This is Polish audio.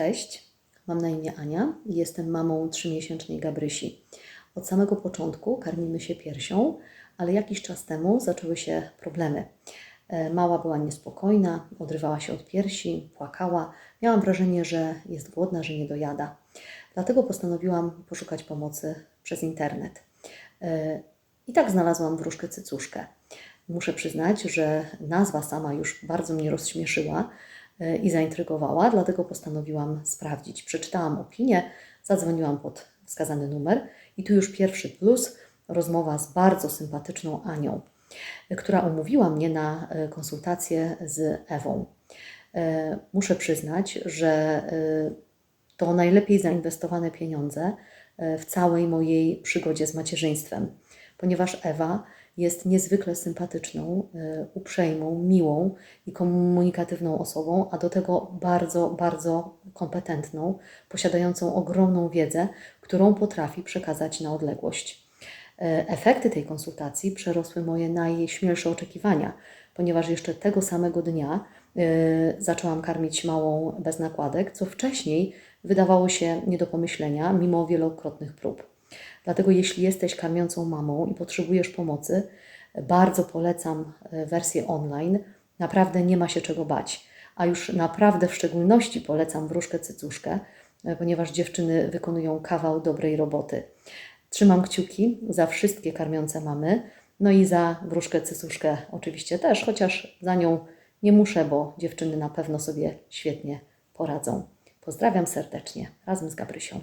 Cześć, mam na imię Ania i jestem mamą trzymiesięcznej Gabrysi. Od samego początku karmimy się piersią, ale jakiś czas temu zaczęły się problemy. E, Mała była niespokojna, odrywała się od piersi, płakała. Miałam wrażenie, że jest głodna, że nie dojada. Dlatego postanowiłam poszukać pomocy przez internet. E, I tak znalazłam wróżkę cycuszkę. Muszę przyznać, że nazwa sama już bardzo mnie rozśmieszyła i zaintrygowała, dlatego postanowiłam sprawdzić. Przeczytałam opinię, zadzwoniłam pod wskazany numer i tu już pierwszy plus rozmowa z bardzo sympatyczną Anią, e, która umówiła mnie na e, konsultację z Ewą. E, Muszę przyznać, że e, to najlepiej zainwestowane pieniądze e, w całej mojej przygodzie z macierzyństwem, ponieważ Ewa jest niezwykle sympatyczną, e, uprzejmą, miłą i komunikatywną osobą, a do tego bardzo, bardzo kompetentną, posiadającą ogromną wiedzę, którą potrafi przekazać na odległość. E, Efekty tej konsultacji przerosły moje najśmielsze oczekiwania, ponieważ jeszcze tego samego dnia e, zaczęłam karmić małą bez nakładek, co wcześniej wydawało się nie do pomyślenia, mimo wielokrotnych prób. Dlatego, jeśli jesteś karmiącą mamą i potrzebujesz pomocy, bardzo polecam e, wersję online. Naprawdę nie ma się czego bać. A już naprawdę w szczególności polecam wróżkę cycuszkę, e, ponieważ dziewczyny wykonują kawał dobrej roboty. Trzymam kciuki za wszystkie karmiące mamy, no i za wróżkę cycuszkę oczywiście też, chociaż za nią nie muszę, bo dziewczyny na pewno sobie świetnie poradzą. Pozdrawiam serdecznie razem z Gabrysią.